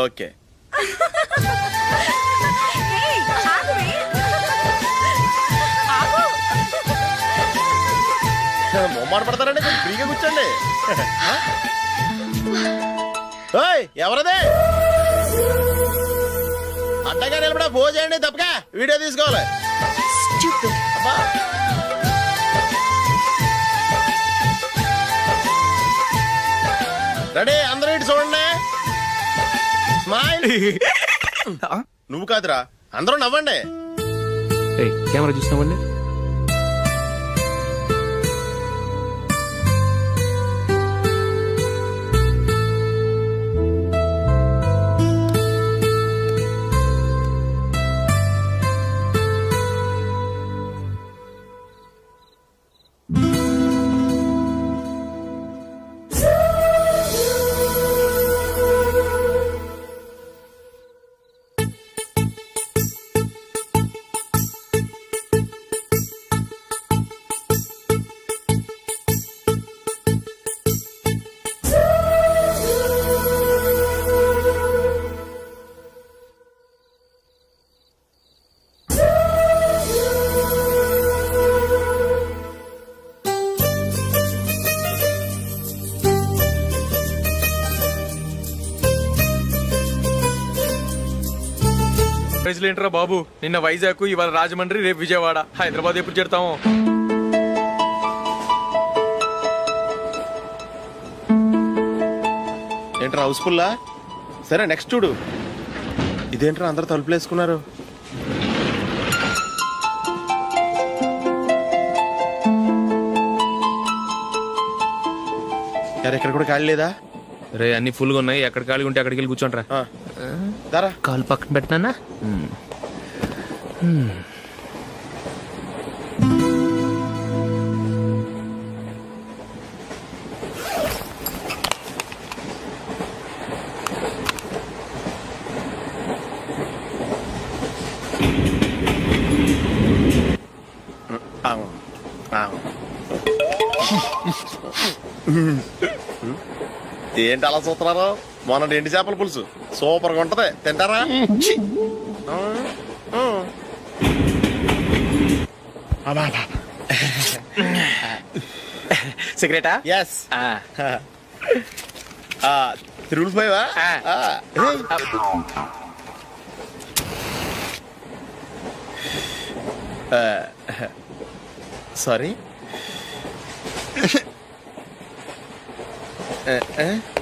Okay. మొమ్మాట పడతారండి కొంచెం ఫ్రీగా కూర్చోండి? ఓయ్ ఎవరదే? అడ్డగా నిలబడా భోజేయండి తప్పగా వీడియో తీసుకోవాలి. అబ్బా. రెడీ అందరూ ఇటు చూడండి. స్మైల్ నువ్వు కాదురా అందరూ నవ్వండి. కెమెరా చూసినామండి న్యూస్లు ఏంట్రా బాబు? నిన్న వైజాగ్ ఇవాళ రాజమండ్రి రేపు విజయవాడ. హైదరాబాద్ ఎప్పుడు చేరుతాము? ఏంట్రా హౌస్ఫుల్లా? సరే నెక్స్ట్ చూడు. ఇదేంట్రా అందరు తలుపులు వేసుకున్నారు ఎక్కడ కూడా ఖాళీ లేదా? రే అన్ని ఫుల్గా ఉన్నాయి. ఎక్కడ ఖాళీ ఉంటే అక్కడికి వెళ్ళి కూర్చోండ్రా. ఆ. దారా. కాలు పక్కన పెట్టినా? ఏంటి అలా చూస్తున్నారు? మొన్న ఎండి చేపల పులుసు. సూపర్గా ఉంటది. తింటారా. సిగరెటా? ఎస్ తిరుగులు పోయావా ఆ. సారీ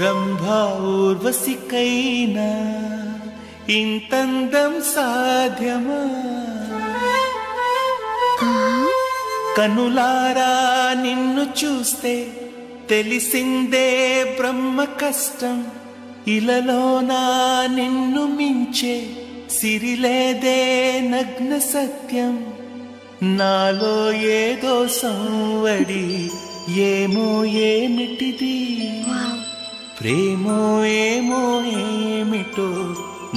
అచ్చా రంభా ఊర్వశికైనా ఇంతందం సాధ్యమా కనులారా నిన్ను చూస్తే తెలిసిందే బ్రహ్మ కష్టం ఇలలోనా నిన్ను మించే సిరిలేదే నగ్న సత్యం నాలో ఏదో సంవడి ఏమో ఏమిటిది ప్రేమో ఏమో ఏమిటో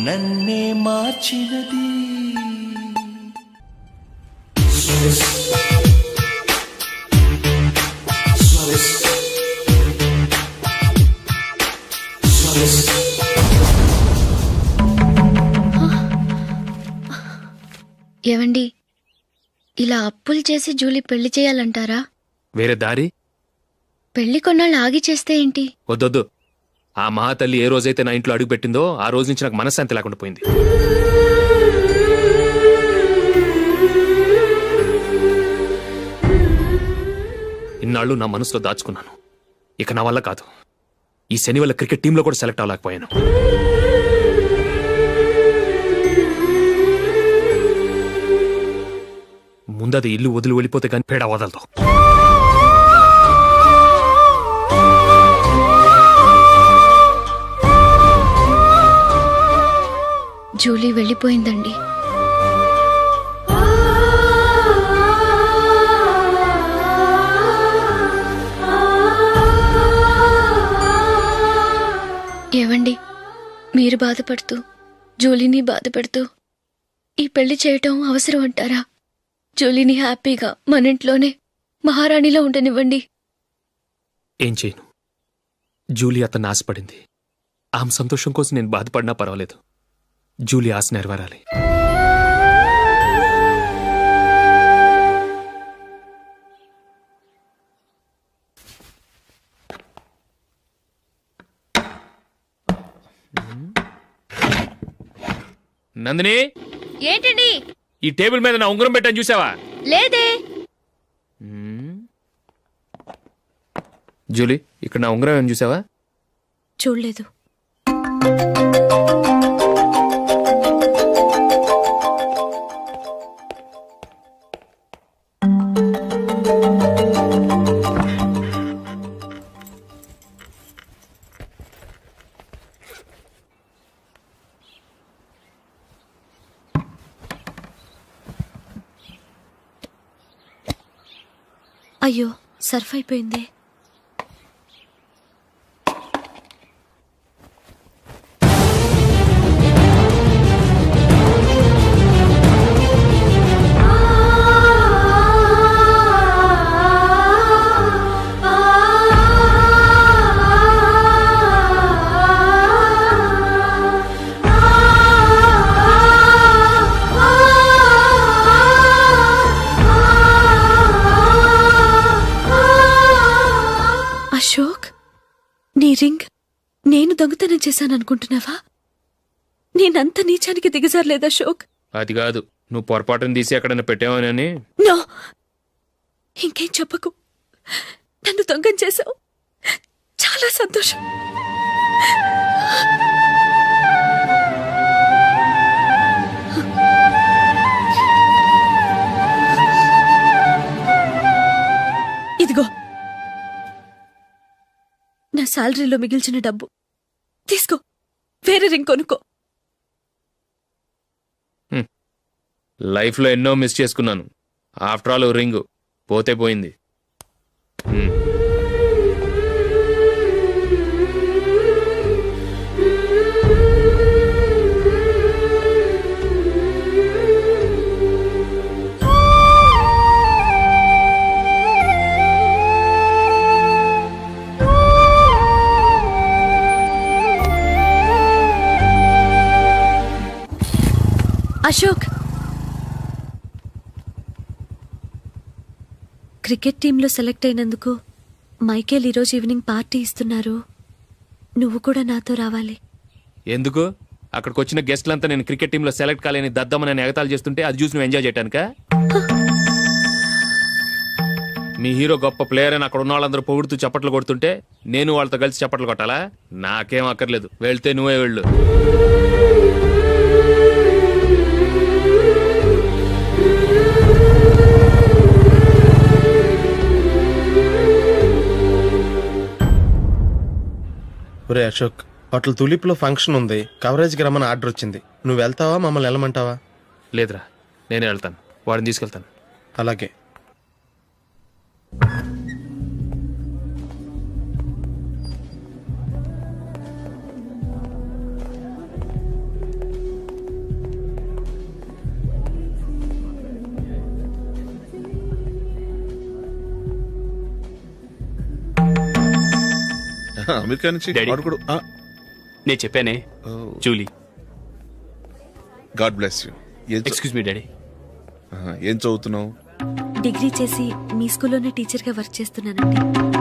నన్నే మార్చినది. ఏవండి ఇలా అప్పులు చేసి జూలీ పెళ్ళి చేయాలంటారా? వేరే దారి? పెళ్ళి కొన్నాళ్ళు ఆగి చేస్తే ఏంటి? వద్దొద్దు. ఆ మహాతల్లి ఏ రోజైతే నా ఇంట్లో అడుగుపెట్టిందో ఆ రోజు నుంచి నాకు మనశ్శాంతి లేకుండా పోయింది. ఇన్నాళ్ళు నా మనసులో దాచుకున్నాను. ఇక నా వల్ల కాదు. ఈ శని వల్ల క్రికెట్ టీంలో కూడా సెలెక్ట్ అవ్వలేకపోయాను. ముందది ఇల్లు వదిలి వెళ్ళిపోతే కానీ పేడ వదలదు జూలీ వెళ్ళిపోయిందండి. ఏవండి? మీరు బాధపడుతూ జూలీని బాధపెడుతూ ఈ పెళ్ళి చేయటం అవసరం అంటారా? జూలీని హ్యాపీగా మన ఇంట్లోనే మహారాణిలో ఉండనివ్వండి. ఏం చేయను? జూలీ అతను ఆశపడింది. ఆమె సంతోషం కోసం నేను బాధపడినా పర్వాలేదు. జూలీ ఆశ నెరవేరాలి. నందిని! ఏంటండి? ఈ టేబుల్ మీద నా ఉంగరం పెట్టని చూసావా? లేదే. జూలీ ఇక్కడ నా ఉంగరం ఏమని చూసావా? చూడలేదు. అయ్యో సర్ఫ్ అయిపోయిందే. చేశాననుకుంటున్నావా? నేనంత నీచానికి దిగజారలేదు అశోక్. అది కాదు. నువ్వు పొరపాటును తీసి ఎక్కడైనా పెట్టావని నో. ఇంకేం చెప్పకు. నన్ను దొంగం చేశావు. చాలా సంతోషం. ఇదిగో. నా శాలరీలో మిగిల్చిన డబ్బు. తీసుకో. వేరే రింగ్ కొనుక్కో లైఫ్లో ఎన్నో మిస్ చేసుకున్నాను. After all ring. పోతే పోయింది. క్రికెట్ టీంలో సెలెక్ట్ అయినందుకు మైకేల్ ఈరోజు ఈవినింగ్ పార్టీ ఇస్తున్నారు. నువ్వు కూడా నాతో రావాలి. ఎందుకు? అక్కడికి వచ్చిన గెస్ట్లంతా నేను క్రికెట్ టీంలో సెలెక్ట్ కాలేని దద్దమని ఎగతాలు చేస్తుంటే అది చూసి నువ్వు ఎంజాయ్ చేయటానిక? మీ హీరో గొప్ప ప్లేయర్ అని అక్కడ ఉన్న వాళ్ళందరూ పొగుడుతూ చప్పట్లు కొడుతుంటే నేను వాళ్ళతో కలిసి చప్పట్లు కొట్టాలా? నాకేం అక్కర్లేదు. వెళ్తే నువ్వే వెళ్ళు. ఒరే అశోక్ హోటల్ తులిప్లో ఫంక్షన్ ఉంది. కవరేజ్కి రమ్మని ఆర్డర్ వచ్చింది. నువ్వు వెళ్తావా? మమ్మల్ని వెళ్ళమంటావా? లేదురా నేనే వెళ్తాను. వాడిని తీసుకెళ్తాను. అలాగే. అమెరికా నుంచి డాడీ. వాడు కూడా నేను చెప్పానే Julie. God bless you. Excuse me daddy ఏం చదువుతున్నావు? డిగ్రీ చేసి మీ స్కూల్లోనే టీచర్గా వర్క్ చేస్తున్నానండి.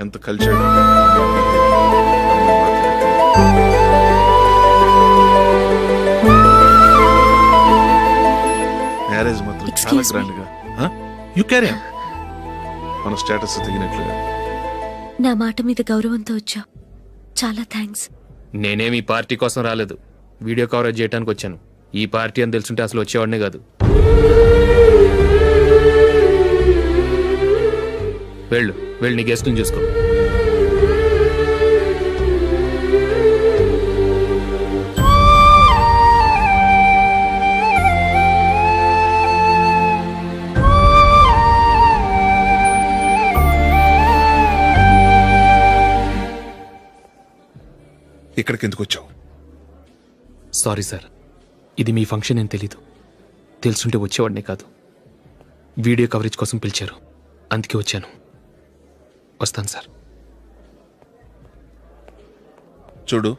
ఎంత కలిచాడు మ్యారేజ్ మాత్రం చాలా. గ్రాండ్గా యు క్యారీ మన స్టేటస్ తగినట్లుగా నా మాట మీద గౌరవంతో వచ్చావు చాలా థ్యాంక్స్ నేనేమి ఈ పార్టీ కోసం రాలేదు. వీడియో కవరేజ్ చేయడానికి వచ్చాను. ఈ పార్టీ అని తెలుసుంటే అసలు వచ్చేవాడినే కాదు. వెళ్ళు. వెళ్ళి నీ గెస్ట్ని చూసుకో. ఇక్కడికి ఎందుకు వచ్చావు సారీ సార్ ఇది మీ ఫంక్షన్ అని తెలీదు. తెలుసుంటే వచ్చేవాడినే కాదు. వీడియో కవరేజ్ కోసం పిలిచారు. అందుకే వచ్చాను. వస్తాను సార్. చూడు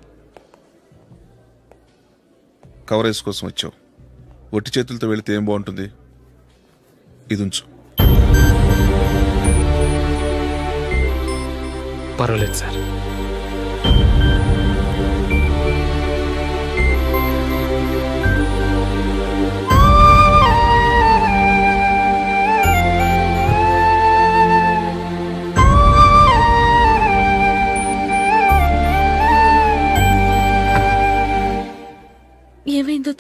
కవరేజ్ కోసం వచ్చావు. ఒట్టి చేతులతో వెళితే ఏం బాగుంటుంది? ఇది ఉంచు. పర్వాలేదు సార్.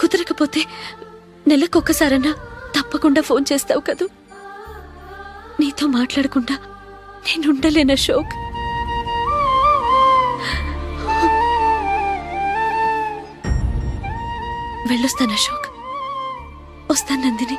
కుదరకపోతే నెలకొకసారన్నా తప్పకుండా ఫోన్ చేస్తావు కదూ. నీతో మాట్లాడకుండా నేనుండలేన అశోక్. వెళ్ళొస్తాను అశోక్. వస్తాను నందిని.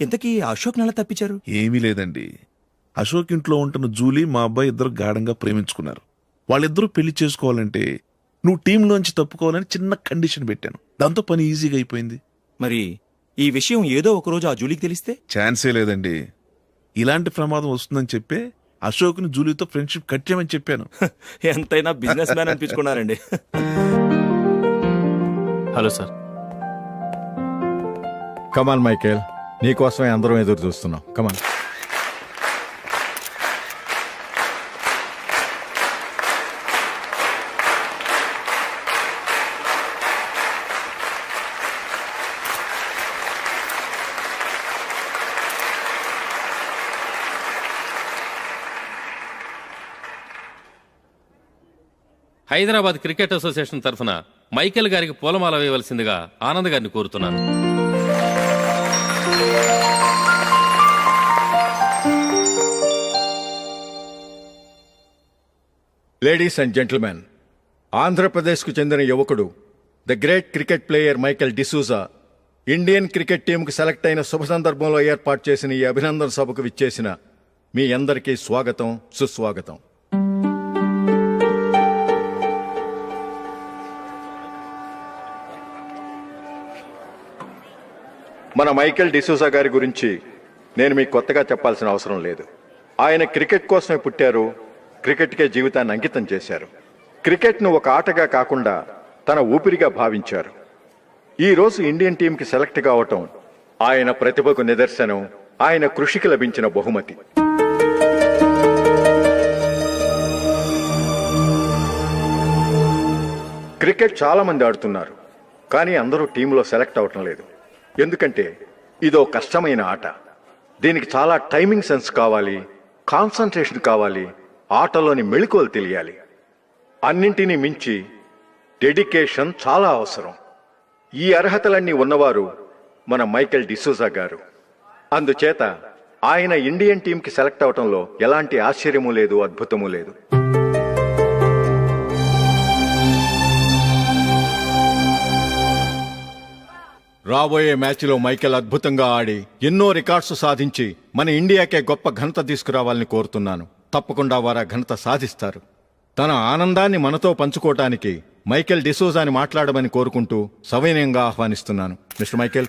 ఇంతకీ అశోక్ నెల తప్పించారు? ఏమీ లేదండి. అశోక్ ఇంట్లో ఉంటున్న జూలీ మా అబ్బాయి ఇద్దరు గాఢంగా ప్రేమించుకున్నారు. వాళ్ళిద్దరూ పెళ్ళి చేసుకోవాలంటే నువ్వు టీంలోంచి తప్పుకోవాలని చిన్న కండిషన్ పెట్టాను. దాంతో పని ఈజీగా అయిపోయింది. మరి ఈ విషయం ఏదో ఒక రోజు ఆ జూలీకి తెలిస్తే? ఛాన్సే లేదండి. ఇలాంటి ప్రమాదం వస్తుందని చెప్పే అశోక్ని జూలీతో ఫ్రెండ్షిప్ కట్ చేయమని చెప్పాను. ఎంతైనా businessman అనిపించుకున్నారండి. Hello sir. Come on Michael. నీకోసమే అందరం ఎదురు చూస్తున్నాం. Come on Hyderabad cricket association తరఫున మైకేల్ గారికి పూలమాల వేయవలసిందిగా ఆనంద్ గారిని కోరుతున్నాను. లేడీస్ అండ్ జెంటిల్మెన్ ఆంధ్రప్రదేశ్కు చెందిన యువకుడు the great cricket player Michael D'Souza Indian cricket టీంకు select అయిన శుభ సందర్భంలో ఏర్పాటు చేసిన ఈ అభినందన సభకు విచ్చేసిన మీ అందరికీ స్వాగతం సుస్వాగతం. మన మైకెల్ డిసూజా గారి గురించి నేను మీకు కొత్తగా చెప్పాల్సిన అవసరం లేదు. ఆయన క్రికెట్ కోసమే పుట్టారు క్రికెట్కే జీవితాన్ని అంకితం చేశారు. క్రికెట్ను ఒక ఆటగా కాకుండా తన ఊపిరిగా భావించారు. ఈ రోజు ఇండియన్ టీంకి సెలెక్ట్ కావటం ఆయన ప్రతిభకు నిదర్శనం ఆయన కృషికి లభించిన బహుమతి. క్రికెట్ చాలామంది ఆడుతున్నారు కానీ అందరూ టీంలో సెలెక్ట్ అవటం లేదు. ఎందుకంటే ఇదో కష్టమైన ఆట. దీనికి చాలా టైమింగ్ సెన్స్ కావాలి కాన్సన్ట్రేషన్ కావాలి ఆటలోని మెళుకువలు తెలియాలి. అన్నింటినీ మించి డెడికేషన్ చాలా అవసరం. ఈ అర్హతలన్నీ ఉన్నవారు మన మైకెల్ డిసూజా గారు. అందుచేత ఆయన ఇండియన్ టీంకి సెలెక్ట్ అవటంలో ఎలాంటి ఆశ్చర్యము లేదు అద్భుతము లేదు. రాబోయే మ్యాచ్లో మైకెల్ అద్భుతంగా ఆడి ఎన్నో రికార్డ్స్ సాధించి మన ఇండియాకే గొప్ప ఘనత తీసుకురావాలని కోరుతున్నాను. తప్పకుండా వారు ఘనత సాధిస్తారు. తన ఆనందాన్ని మనతో పంచుకోవటానికి మైకేల్ డిసోజాని మాట్లాడమని కోరుకుంటూ సవినయంగా ఆహ్వానిస్తున్నాను. Mister Michael.